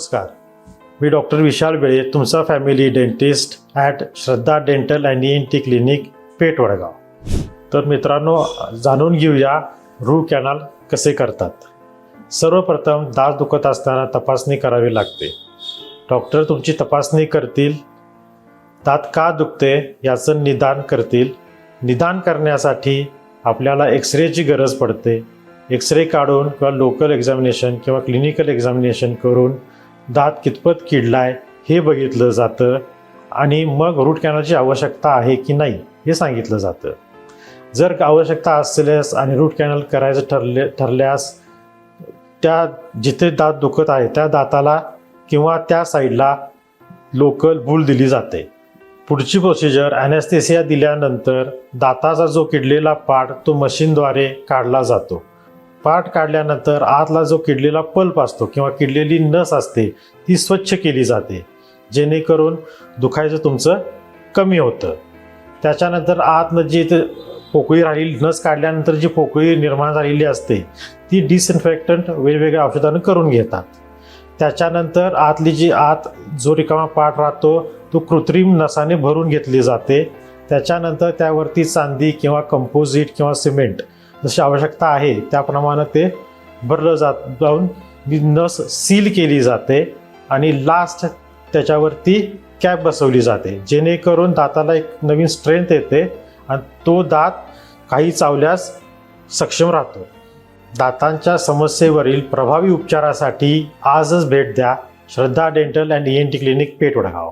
नमस्कार. मी डॉक्टर विशाल बेळे तुमचा family dentist at Shraddha dental and E N T clinic Peth Vadgaon तर मित्रांनो जाणून घेऊया रू कॅनल कसे करतात. सर्वप्रथम दात दुखत असताना तपासणी करावी लागते. डॉक्टर तुमची तपासणी करतील. दात का दुखते याचं निदान करतील. निदान करण्यासाठी आपल्याला एक्सरेची गरज पडते. एक्सरे काढून किंवा लोकल एक्झामिनेशन किंवा क्लिनिकल एक्झामिनेशन करून दात कितपत किडलाय हे बघितलं जातं आणि मग रूट कॅनलची आवश्यकता आहे की नाही हे सांगितलं जातं. जर आवश्यकता असल्यास आणि रूट कॅनल करायचं ठरले ठरल्यास त्या जिथे दात दुखत आहे त्या दाताला किंवा त्या साईडला लोकल भूल दिली जाते. पुढची प्रोसिजर ॲनेस्थेसिया दिल्यानंतर दाताचा जो किडलेला पार्ट तो मशीनद्वारे काढला जातो. पाट काढल्यानंतर आतला जो किडलेला पल्प असतो किंवा किडलेली नस असते ती स्वच्छ केली जाते. जेणेकरून दुखायचं तुमचं कमी होतं. त्याच्यानंतर आतनं जी ते पोकळी राहिलेली नस काढल्यानंतर जी पोकळी निर्माण झालेली असते ती डिसइन्फेक्टंट वेगवेगळ्या औषधानं करून घेतात. त्याच्यानंतर आतली जी आत जो रिकामा पाट राहतो तो कृत्रिम नसाने भरून घेतली जाते. त्याच्यानंतर त्यावरती चांदी किंवा कंपोजिट किंवा सिमेंट जशी आवश्यकता आहे त्याप्रमाणे ते भरलं जात जाऊन नस सील केली जाते आणि लास्ट त्याच्यावरती कॅप बसवली जाते. जेणेकरून दाताला एक नवीन स्ट्रेंथ येते आणि तो दात काही चावल्यास सक्षम राहतो. दातांच्या समस्येवरील प्रभावी उपचारासाठी आजच भेट द्या. Shraddha dental and E N T clinic Peth Vadgaon